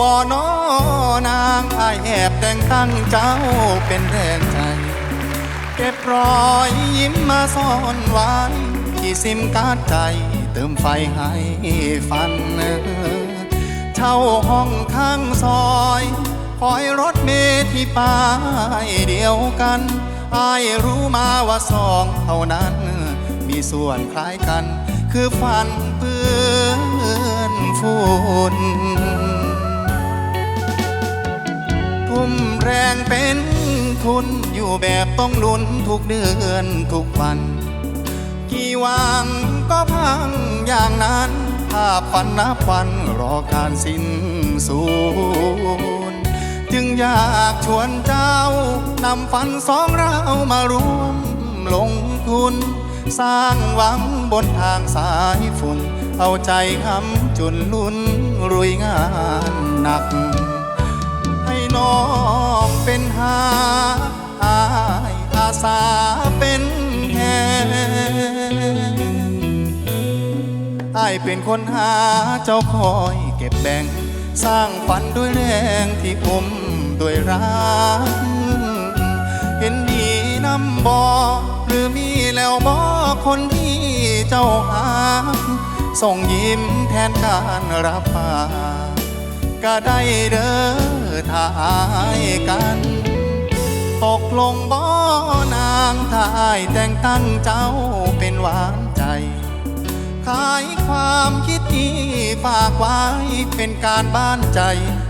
บ่อนอนางอายแอบแต่งตั้งเจ้าเป็นแรงใจ เก็บรอยยิ้มมาซ่อนไว้ที่ซิมการ์ดใจ เติมไฟให้ฟันเช่าห้องข้างซอยคอยรถเมล์ที่ป้ายเดียวกันอายรู้มาว่าสองเท่านั้น มีส่วนคล้ายกัน คือฟันเปื้อนฝุ่น ทุนอยู่แบบต้องลุ้นทุกเดือนทุกวัน กี่วันก็พังอย่างนั้นภาพฝันนับวันรอการสิ้นสูญจึงอยากชวนเจ้านำฝันสองเรามารวมลงทุน สร้างหวังบนทางสายฝุ่น เอาใจคำจุนลุ้นรุยงานหนัก น้องเป็นหาอายอาสาเป็นแหอายเป็นคนหาเจ้าคอยเก็บแบ่ง สร้างฝันด้วยแรงที่อมด้วยรัก เห็นดีนำบอหรือมีแล้วบอคนที่เจ้าหา ส่งยิ้มแทนการรับฝากก็ได้เด้อ ทายกันตกลงบ่นางทายแต่งตั้งเจ้าเป็นหวานใจ ขายความคิดที่ฝากไว้เป็นการบ้านใจ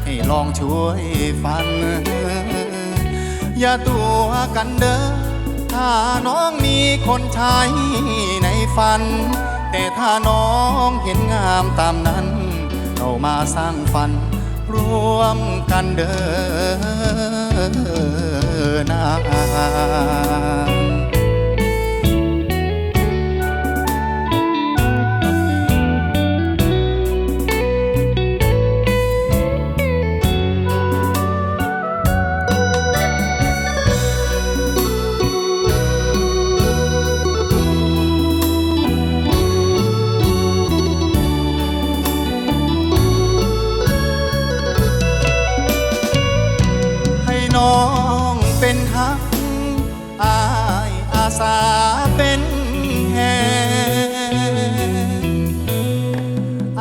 ให้ลองช่วยฟัน อย่าตัวกันเด้อถ้าน้องมีคนใช้ในฝัน แต่ถ้าน้องเห็นงามตามนั้น เรามาสร้างฝัน มกันเดินนา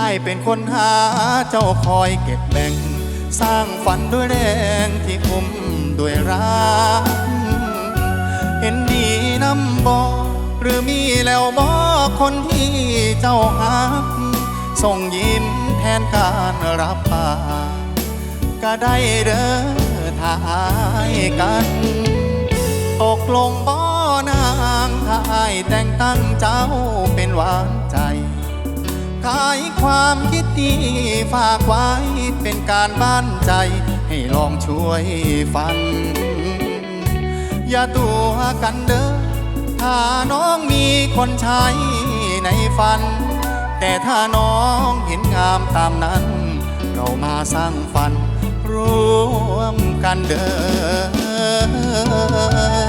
ายเป็นคนหาเจ้าคอยเก็บแบ่ง สร้างฝันด้วยแรงที่อุ้มด้วยรัก เห็นดีน้ำบอหรือมีแล้วบอคนที่เจ้าฮัก ส่งยิ้มแทนการรับปากก็ได้เด้อทายกันตกลงบ่นางทายแต่งตั้งเจ้าเป็นหวานใจ ขายความคิดดีฝากไว้เป็นการบ้านใจ ให้ลองช่วยฟัน อย่าตัวกันเด้อถ้าน้องมีคนใช้ในฝัน แต่ถ้าน้องเห็นงามตามนั้น เรามาสร้างฝัน ร่วมกันเด้อ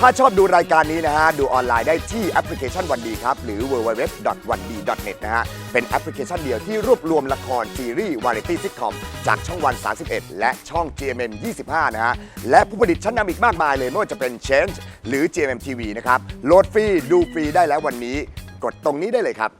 ถ้าชอบดูรายการนี้นะฮะ ดูออนไลน์ได้ที่แอปพลิเคชันวันดีครับ หรือ www.1d.net นะฮะ เป็นแอปพลิเคชันเดียวที่รวบรวมละคร ซีรีส์ วาไรตี้ซิทคอม จากช่องวัน 31 และช่อง GMM 25 นะฮะ และผู้ผลิตชั้นนำอีกมากมายเลย ไม่ว่าจะเป็น Change หรือ GMM TV นะครับ โหลดฟรี ดูฟรีได้แล้ววันนี้ กดตรงนี้ได้เลยครับ